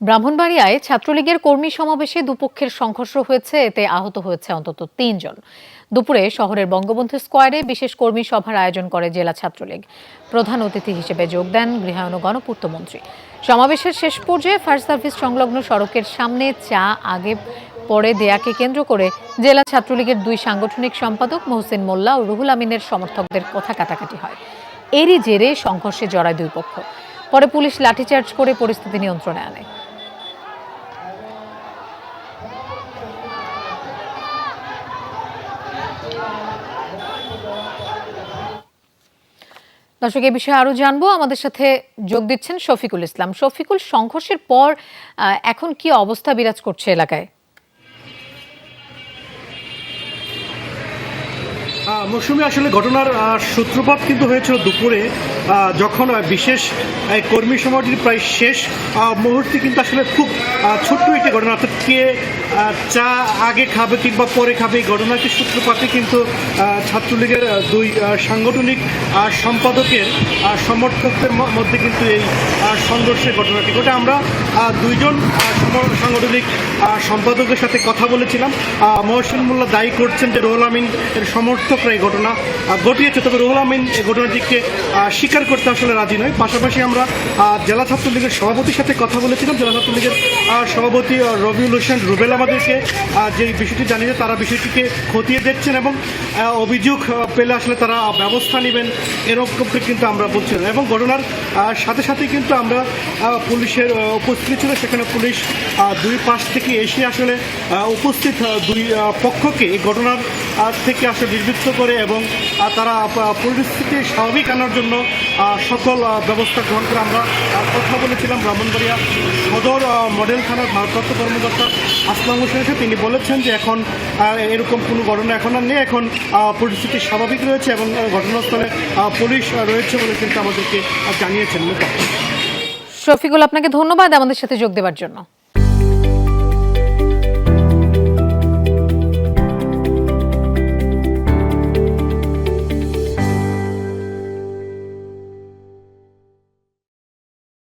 ব্রাহ্মণবাড়িয়ায় ছাত্রলীগের কর্মী সমাবেশে দুপক্ষের সংঘর্ষ হয়েছে। এতে আহত হয়েছে অন্তত তিনজন। দুপুরে শহরের বঙ্গবন্ধু স্কোয়ারে বিশেষ কর্মী সভার আয়োজন করে জেলা ছাত্রলীগ। প্রধান অতিথি হিসেবে যোগ দেন গৃহায়ণ ও গণপূর্ত মন্ত্রী সমাবেশের শেষ পর্যায়ে ফায়ার সার্ভিস সংলগ্ন সড়কের সামনে চা, আগে, পরে দেয়াকে কেন্দ্র করে জেলা ছাত্রলীগের দুই সাংগঠনিক সম্পাদক মোহসিন মোল্লা ও রুহুল আমিনের সমর্থকদের কথা কাটাকাটি হয়। এরই জেরে সংঘর্ষে জড়ায় দুই পক্ষ। পরে পুলিশ লাঠিচার্জ করে পরিস্থিতি নিয়ন্ত্রণে আনে। দর্শক, এ বিষয়ে আরও জানব। আমাদের সাথে যোগ দিচ্ছেন শফিকুল ইসলাম। শফিকুল, সংঘর্ষের পর এখন কি অবস্থা বিরাজ করছে এলাকায়? মৌসুমী আসলে ঘটনার সূত্রপাত কিন্তু হয়েছিল দুপুরে যখন বিশেষ কর্মী সমাজের প্রায় শেষ মুহূর্তে কিন্তু আসলে খুব ছোট্ট একটি ঘটনা। অর্থাৎ কে চা আগে খাবে কিংবা পরে খাবে, এই ঘটনাটির সূত্রপাতে কিন্তু ছাত্রলীগের দুই সাংগঠনিক সম্পাদকের সমর্থকদের মধ্যে কিন্তু এই সংঘর্ষের ঘটনাটি ঘটে। আমরা দুইজন সাংগঠনিক সম্পাদকের সাথে কথা বলেছিলাম। মহসিন মোল্লা দায়ী করছেন যে রুহুল আমিন এর সমর্থকরা এই ঘটনা ঘটিয়েছে। তবে রুহুল আমিন এই ঘটনাটিকে স্বীকার করতে আসলে রাজি নয়। পাশাপাশি আমরা জেলা ছাত্রলীগের সভাপতির সাথে কথা বলেছিলাম। জেলা ছাত্রলীগের সভাপতি রবিউল হোসেন রুবেল আমাদেরকে যে বিষয়টি জানিয়েছে তারা বিষয়টিকে খতিয়ে দেখছেন এবং অভিযোগ পেলে আসলে তারা ব্যবস্থা নেবেন এরকমটি কিন্তু আমরা বলছিলাম। এবং ঘটনার সাথে সাথে কিন্তু আমরা পুলিশের উপস্থিতি ছিল। সেখানে পুলিশ দুই পাশ থেকে এসে আসলে উপস্থিত দুই পক্ষকে এই ঘটনার থেকে আসলে নির্বৃত্ত করে এবং তারা পরিস্থিতি স্বাভাবিক আনার জন্য সকল ব্যবস্থা গ্রহণ করে আমরা কথা বলেছিলাম ব্রাহ্মণবাড়িয়া সদর মডেল থানার ভারপ্রাপ্ত কর্মকর্তা আসলাম হোসেন সাথে তিনি বলেছেন যে এখন এরকম কোনো ঘটনা এখন আর নেই। এখন পরিস্থিতি স্বাভাবিক রয়েছে এবং ঘটনাস্থলে পুলিশ রয়েছে বলে কিন্তু আমাদেরকে জানিয়েছেন শফিকুল, আপনাকে ধন্যবাদ আমাদের সাথে যোগ দেওয়ার জন্য।